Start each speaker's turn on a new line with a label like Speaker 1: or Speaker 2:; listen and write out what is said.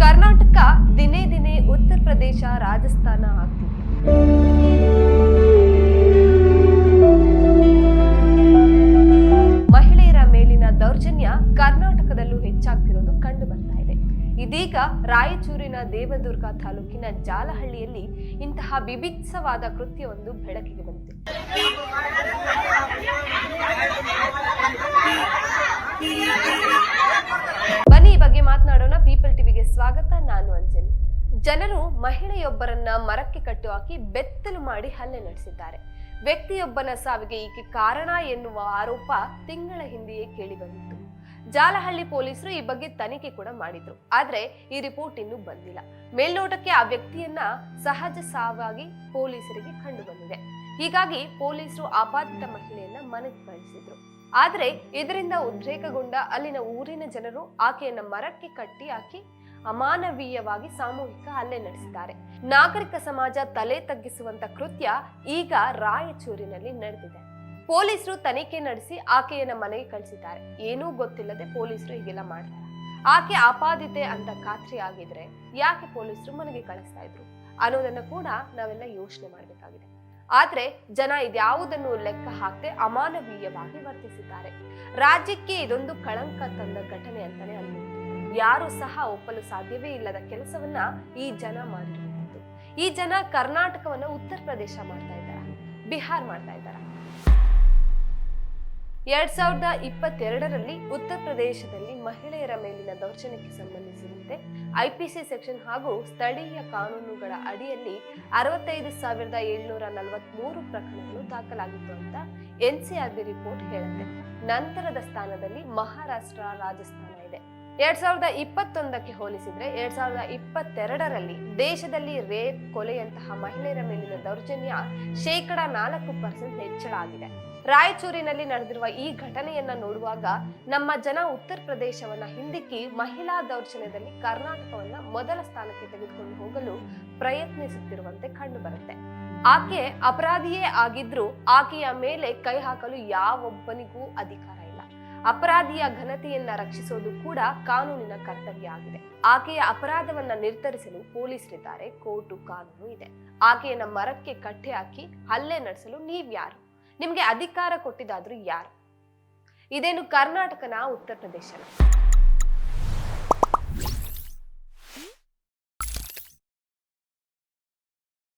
Speaker 1: ಕರ್ನಾಟಕ ದಿನೇ ದಿನೇ ಉತ್ತರ ಪ್ರದೇಶ ರಾಜಸ್ಥಾನ ಆಗ್ತಿದೆ. ಇದೀಗ ರಾಯಚೂರಿನ ದೇವದುರ್ಗ ತಾಲೂಕಿನ ಜಾಲಹಳ್ಳಿಯಲ್ಲಿ ಇಂತಹ ಬಿಭಿತ್ಸವಾದ ಕೃತ್ಯವೊಂದು ಬೆಳಕಿಗೆ ಬಂತು ಬನ್ನಿ ಬಗ್ಗೆ ಮಾತನಾಡೋಣ. ಪೀಪಲ್ ಟಿವಿಗೆ ಸ್ವಾಗತ. ನಾನು ಅಂಜಲಿ. ಜನರು ಮಹಿಳೆಯೊಬ್ಬರನ್ನ ಮರಕ್ಕೆ ಕಟ್ಟು ಹಾಕಿ ಬೆತ್ತಲು ಮಾಡಿ ಹಲ್ಲೆ ನಡೆಸಿದ್ದಾರೆ. ವ್ಯಕ್ತಿಯೊಬ್ಬನ ಸಾವಿಗೆ ಈಕೆ ಕಾರಣ ಎನ್ನುವ ಆರೋಪ ತಿಂಗಳ ಹಿಂದೆಯೇ ಕೇಳಿ ಬಂದಿತ್ತು. ಜಾಲಹಳ್ಳಿ ಪೊಲೀಸರು ಈ ಬಗ್ಗೆ ತನಿಖೆ ಕೂಡ ಮಾಡಿದ್ರು. ಆದ್ರೆ ಈ ರಿಪೋರ್ಟ್ ಇನ್ನೂ ಬಂದಿಲ್ಲ. ಮೇಲ್ನೋಟಕ್ಕೆ ಆ ವ್ಯಕ್ತಿಯನ್ನ ಸಹಜ ಸಾವಾಗಿ ಪೊಲೀಸರಿಗೆ ಕಂಡು ಬಂದಿದೆ. ಹೀಗಾಗಿ ಪೊಲೀಸರು ಆಪಾದಿತ ಮಹಿಳೆಯನ್ನ ಮನೆಗೆ ಕಳಿಸಿದ್ರು. ಆದ್ರೆ ಇದರಿಂದ ಉದ್ರೇಕಗೊಂಡ ಅಲ್ಲಿನ ಊರಿನ ಜನರು ಆಕೆಯನ್ನ ಮರಕ್ಕೆ ಕಟ್ಟಿ ಹಾಕಿ ಅಮಾನವೀಯವಾಗಿ ಸಾಮೂಹಿಕ ಹಲ್ಲೆ ನಡೆಸಿದ್ದಾರೆ. ನಾಗರಿಕ ಸಮಾಜ ತಲೆ ತಗ್ಗಿಸುವಂತ ಕೃತ್ಯ ಈಗ ರಾಯಚೂರಿನಲ್ಲಿ ನಡೆದಿದೆ. ಪೊಲೀಸರು ತನಿಖೆ ನಡೆಸಿ ಆಕೆಯನ್ನ ಮನೆಗೆ ಕಳಿಸಿದ್ದಾರೆ. ಏನೂ ಗೊತ್ತಿಲ್ಲದೆ ಪೊಲೀಸರು ಹೀಗೆಲ್ಲ ಮಾಡ್ತಾರೆ. ಆಕೆ ಆಪಾದಿತೆ ಅಂತ ಖಾತ್ರಿ ಆಗಿದ್ರೆ ಯಾಕೆ ಪೊಲೀಸರು ಮನೆಗೆ ಕಳಿಸ್ತಾ ಇದ್ರು? ಅನ್ನೋದನ್ನ ಕೂಡ ನಾವೆಲ್ಲ ಯೋಚನೆ ಮಾಡಬೇಕಾಗಿದೆ. ಆದ್ರೆ ಜನ ಇದ್ಯಾವುದನ್ನು ಲೆಕ್ಕ ಹಾಕದೆ ಅಮಾನವೀಯವಾಗಿ ವರ್ತಿಸಿದ್ದಾರೆ. ರಾಜ್ಯಕ್ಕೆ ಇದೊಂದು ಕಳಂಕ ತಂದ ಘಟನೆ ಅಂತಾನೆ ಅನ್ಬೋದು. ಯಾರು ಸಹ ಒಪ್ಪಲು ಸಾಧ್ಯವೇ ಇಲ್ಲದ ಕೆಲಸವನ್ನ ಈ ಜನ ಮಾಡಿರುವಂಥದ್ದು. ಈ ಜನ ಕರ್ನಾಟಕವನ್ನ ಉತ್ತರ ಪ್ರದೇಶ ಮಾಡ್ತಾ ಇದ್ದಾರೆ? ಬಿಹಾರ್ ಮಾಡ್ತಾ ಇದ್ದಾರ? ಎರಡ್ ಸಾವಿರದ ಇಪ್ಪತ್ತೆರಡರಲ್ಲಿ ಉತ್ತರ ಪ್ರದೇಶದಲ್ಲಿ ಮಹಿಳೆಯರ ಮೇಲಿನ ದೌರ್ಜನ್ಯಕ್ಕೆ ಸಂಬಂಧಿಸಿದಂತೆ ಐಪಿಸಿ ಸೆಕ್ಷನ್ ಹಾಗೂ ಸ್ಥಳೀಯ ಕಾನೂನುಗಳ ಅಡಿಯಲ್ಲಿ ಅರವತ್ತೈದು ಸಾವಿರದ ಏಳ್ನೂರ ನಲವತ್ಮೂರು ಪ್ರಕರಣಗಳು ದಾಖಲಾಗಿತ್ತು ಅಂತ ಎನ್ಸಿಆರ್ಬಿ ರಿಪೋರ್ಟ್ ಹೇಳುತ್ತೆ. ನಂತರದ ಸ್ಥಾನದಲ್ಲಿ ಮಹಾರಾಷ್ಟ್ರ ರಾಜಸ್ಥಾನ ಇದೆ. ಎರಡ್ ಸಾವಿರದ ಇಪ್ಪತ್ತೊಂದಕ್ಕೆ ಹೋಲಿಸಿದ್ರೆ ಎರಡ್ ಸಾವಿರದ ಇಪ್ಪತ್ತೆರಡರಲ್ಲಿ ದೇಶದಲ್ಲಿ ರೇಪ್ ಕೊಲೆಯಂತಹ ಮಹಿಳೆಯರ ಮೇಲಿನ ದೌರ್ಜನ್ಯ ಶೇಕಡ ನಾಲ್ಕು ಪರ್ಸೆಂಟ್ ಹೆಚ್ಚಳ ಆಗಿದೆ. ರಾಯಚೂರಿನಲ್ಲಿ ನಡೆದಿರುವ ಈ ಘಟನೆಯನ್ನ ನೋಡುವಾಗ ನಮ್ಮ ಜನ ಉತ್ತರ ಪ್ರದೇಶವನ್ನ ಹಿಂದಿಕ್ಕಿ ಮಹಿಳಾ ದೌರ್ಜನ್ಯದಲ್ಲಿ ಕರ್ನಾಟಕವನ್ನ ಮೊದಲ ಸ್ಥಾನಕ್ಕೆ ತೆಗೆದುಕೊಂಡು ಹೋಗಲು ಪ್ರಯತ್ನಿಸುತ್ತಿರುವಂತೆ ಕಂಡು ಬರುತ್ತೆ ಆಕೆ ಅಪರಾಧಿಯೇ ಆಗಿದ್ರೂ ಆಕೆಯ ಮೇಲೆ ಕೈ ಹಾಕಲು ಯಾವೊಬ್ಬನಿಗೂ ಅಧಿಕಾರ ಇಲ್ಲ. ಅಪರಾಧಿಯ ಘನತೆಯನ್ನ ರಕ್ಷಿಸೋದು ಕೂಡ ಕಾನೂನಿನ ಕರ್ತವ್ಯ ಆಗಿದೆ. ಆಕೆಯ ಅಪರಾಧವನ್ನ ನಿರ್ಧರಿಸಲು ಪೊಲೀಸರಿದ್ದಾರೆ, ಕೋರ್ಟು ಕಾನೂನು ಇದೆ. ಆಕೆಯನ್ನ ಮರಕ್ಕೆ ಕಟ್ಟೆ ಹಾಕಿ ಹಲ್ಲೆ ನಡೆಸಲು ನೀವ್ಯಾರು? ನಿಮ್ಗೆ ಅಧಿಕಾರ ಕೊಟ್ಟಿದ್ದಾದ್ರೂ ಯಾರು? ಇದೇನು ಕರ್ನಾಟಕನ ಉತ್ತರ ಪ್ರದೇಶನ